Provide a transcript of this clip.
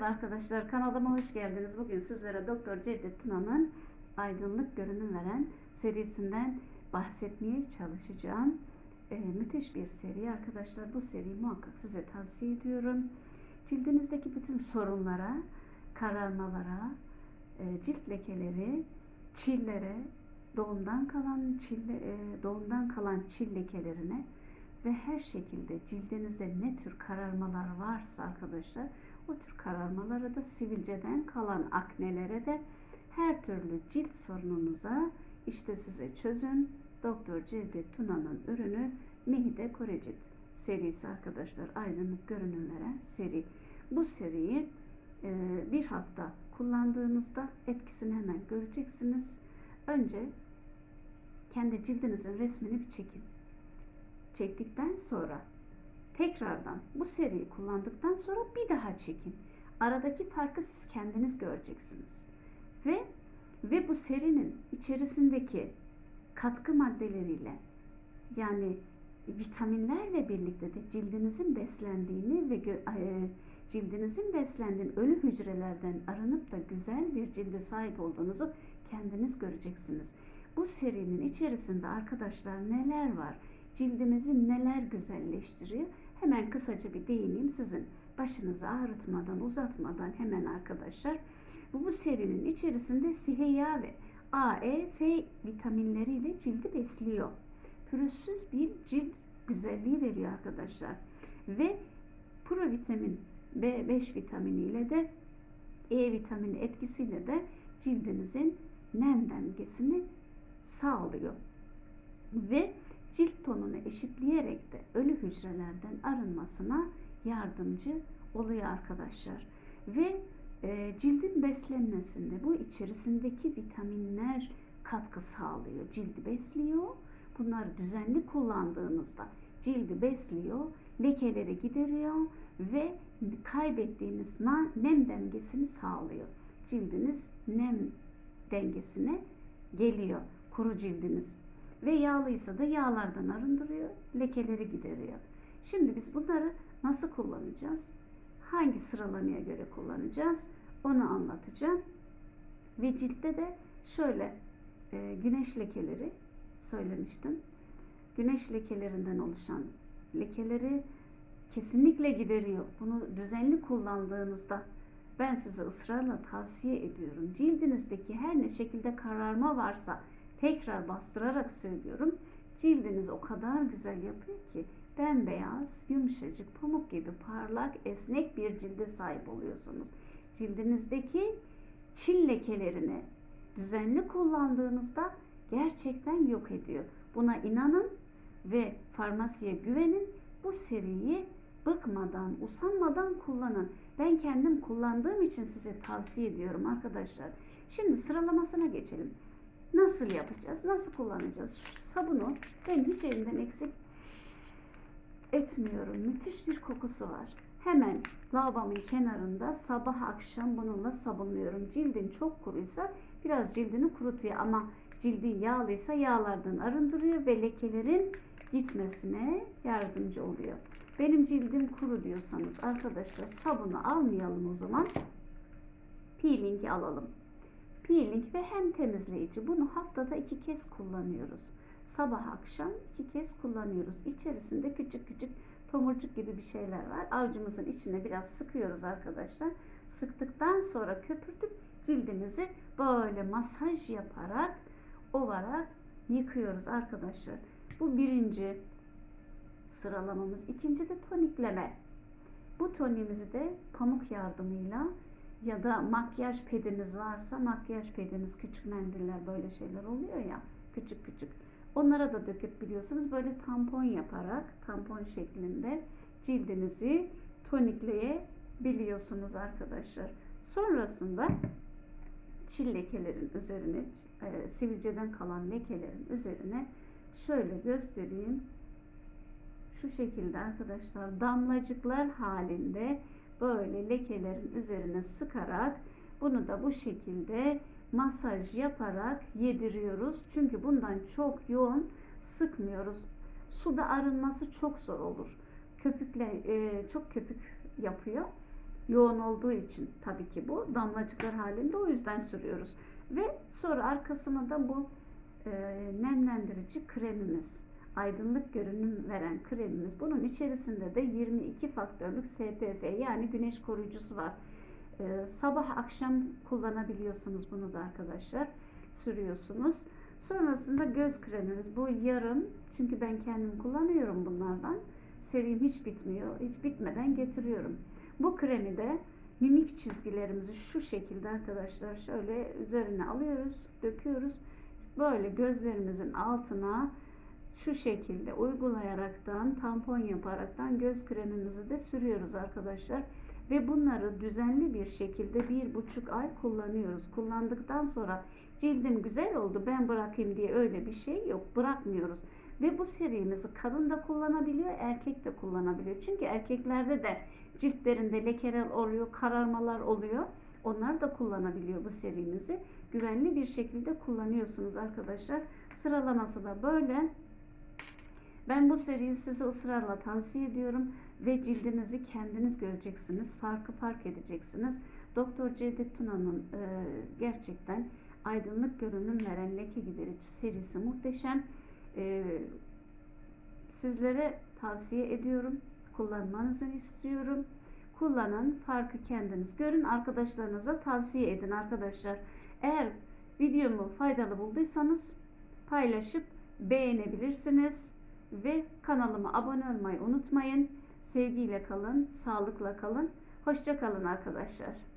Merhaba arkadaşlar, kanalıma hoş geldiniz. Bugün sizlere Doktor Cevdet Tuna'nın Aydınlık Görünüm Veren serisinden bahsetmeye çalışacağım. Ee, müthiş bir seri arkadaşlar. Bu seriyi muhakkak size tavsiye ediyorum. Cildinizdeki bütün sorunlara, kararmalara, e, cilt lekeleri, çillere, doğumdan kalan çille, e, doğumdan kalan çil lekelerine ve her şekilde cildinizde ne tür kararmalar varsa arkadaşlar o tür kararmalara da sivilceden kalan aknelere de her türlü cilt sorununuza işte size çözüm Doktor Cevdet Tuna'nın ürünü Mihide Korecit serisi arkadaşlar aydınlık görünüm veren seri. Bu seriyi e, bir hafta kullandığınızda etkisini hemen göreceksiniz. Önce kendi cildinizin resmini bir çekin. Çektikten sonra tekrardan bu seriyi kullandıktan sonra bir daha çekin. Aradaki farkı siz kendiniz göreceksiniz. Ve ve bu serinin içerisindeki katkı maddeleriyle yani vitaminlerle birlikte de cildinizin beslendiğini ve e, cildinizin beslendiğin ölü hücrelerden arınıp da güzel bir cilde sahip olduğunuzu kendiniz göreceksiniz. Bu serinin içerisinde arkadaşlar neler var? Cildimizi neler güzelleştiriyor? Hemen kısaca bir değineyim sizin başınızı ağrıtmadan, uzatmadan hemen arkadaşlar. Bu, bu serinin içerisinde siheya ve A, E, F vitaminleriyle cildi besliyor. Pürüzsüz bir cilt güzelliği veriyor arkadaşlar. Ve provitamin B5 vitaminiyle de E vitamini etkisiyle de cildinizin nem dengesini sağlıyor. Ve cilt tonunu eşitleyerek de ölü hücrelerden arınmasına yardımcı oluyor arkadaşlar. Ve e, cildin beslenmesinde bu içerisindeki vitaminler katkı sağlıyor. Cildi besliyor. Bunları düzenli kullandığınızda cildi besliyor, lekeleri gideriyor ve kaybettiğiniz nem dengesini sağlıyor. Cildiniz nem dengesine geliyor. Kuru cildiniz ve yağlıysa da yağlardan arındırıyor, lekeleri gideriyor. Şimdi biz bunları nasıl kullanacağız? Hangi sıralamaya göre kullanacağız? Onu anlatacağım. Ve ciltte de şöyle e, güneş lekeleri söylemiştim. Güneş lekelerinden oluşan lekeleri kesinlikle gideriyor. Bunu düzenli kullandığınızda ben size ısrarla tavsiye ediyorum. Cildinizdeki her ne şekilde kararma varsa tekrar bastırarak söylüyorum. Cildiniz o kadar güzel yapıyor ki bembeyaz, yumuşacık, pamuk gibi parlak, esnek bir cilde sahip oluyorsunuz. Cildinizdeki çil lekelerini düzenli kullandığınızda gerçekten yok ediyor. Buna inanın ve farmasiye güvenin. Bu seriyi bıkmadan, usanmadan kullanın. Ben kendim kullandığım için size tavsiye ediyorum arkadaşlar. Şimdi sıralamasına geçelim. Nasıl yapacağız? Nasıl kullanacağız? Şu sabunu ben hiç elimden eksik etmiyorum. Müthiş bir kokusu var. Hemen lavabomun kenarında sabah akşam bununla sabunluyorum. Cildin çok kuruysa biraz cildini kurutuyor ama cildin yağlıysa yağlardan arındırıyor ve lekelerin gitmesine yardımcı oluyor. Benim cildim kuru diyorsanız arkadaşlar sabunu almayalım o zaman. Peelingi alalım. Peeling ve hem temizleyici. Bunu haftada iki kez kullanıyoruz. Sabah akşam iki kez kullanıyoruz. İçerisinde küçük küçük tomurcuk gibi bir şeyler var. Avcumuzun içine biraz sıkıyoruz arkadaşlar. Sıktıktan sonra köpürtüp cildimizi böyle masaj yaparak ovarak yıkıyoruz arkadaşlar. Bu birinci sıralamamız. İkinci de tonikleme. Bu tonimizi de pamuk yardımıyla ya da makyaj pediniz varsa makyaj pediniz küçük mendiller böyle şeyler oluyor ya küçük küçük onlara da döküp biliyorsunuz böyle tampon yaparak tampon şeklinde cildinizi tonikleyebiliyorsunuz arkadaşlar. Sonrasında çil lekelerin üzerine e, sivilceden kalan lekelerin üzerine şöyle göstereyim. Şu şekilde arkadaşlar damlacıklar halinde böyle lekelerin üzerine sıkarak bunu da bu şekilde masaj yaparak yediriyoruz. Çünkü bundan çok yoğun sıkmıyoruz. Suda arınması çok zor olur. Köpükle e, çok köpük yapıyor. yoğun olduğu için tabii ki bu damlacıklar halinde o yüzden sürüyoruz. Ve sonra arkasına da bu e, nemlendirici kremimiz, aydınlık görünüm veren kremimiz. Bunun içerisinde de 22 faktörlük SPF yani güneş koruyucusu var. E, sabah akşam kullanabiliyorsunuz bunu da arkadaşlar. Sürüyorsunuz. Sonrasında göz kremimiz. Bu yarım. Çünkü ben kendim kullanıyorum bunlardan. Serim hiç bitmiyor. Hiç bitmeden getiriyorum. Bu kremi de mimik çizgilerimizi şu şekilde arkadaşlar şöyle üzerine alıyoruz, döküyoruz. Böyle gözlerimizin altına şu şekilde uygulayaraktan tampon yaparaktan göz kremimizi de sürüyoruz arkadaşlar. Ve bunları düzenli bir şekilde bir buçuk ay kullanıyoruz. Kullandıktan sonra cildim güzel oldu ben bırakayım diye öyle bir şey yok. Bırakmıyoruz. Ve bu serimizi kadın da kullanabiliyor, erkek de kullanabiliyor. Çünkü erkeklerde de ciltlerinde lekeler oluyor, kararmalar oluyor. Onlar da kullanabiliyor bu serimizi. Güvenli bir şekilde kullanıyorsunuz arkadaşlar. Sıralaması da böyle. Ben bu seriyi size ısrarla tavsiye ediyorum ve cildinizi kendiniz göreceksiniz. Farkı fark edeceksiniz. Doktor Cevdet Tuna'nın e, gerçekten aydınlık görünüm veren leke giderici serisi muhteşem. E, sizlere tavsiye ediyorum. Kullanmanızı istiyorum. Kullanın, farkı kendiniz görün. Arkadaşlarınıza tavsiye edin arkadaşlar. Eğer videomu faydalı bulduysanız paylaşıp beğenebilirsiniz ve kanalıma abone olmayı unutmayın. Sevgiyle kalın, sağlıkla kalın. Hoşça kalın arkadaşlar.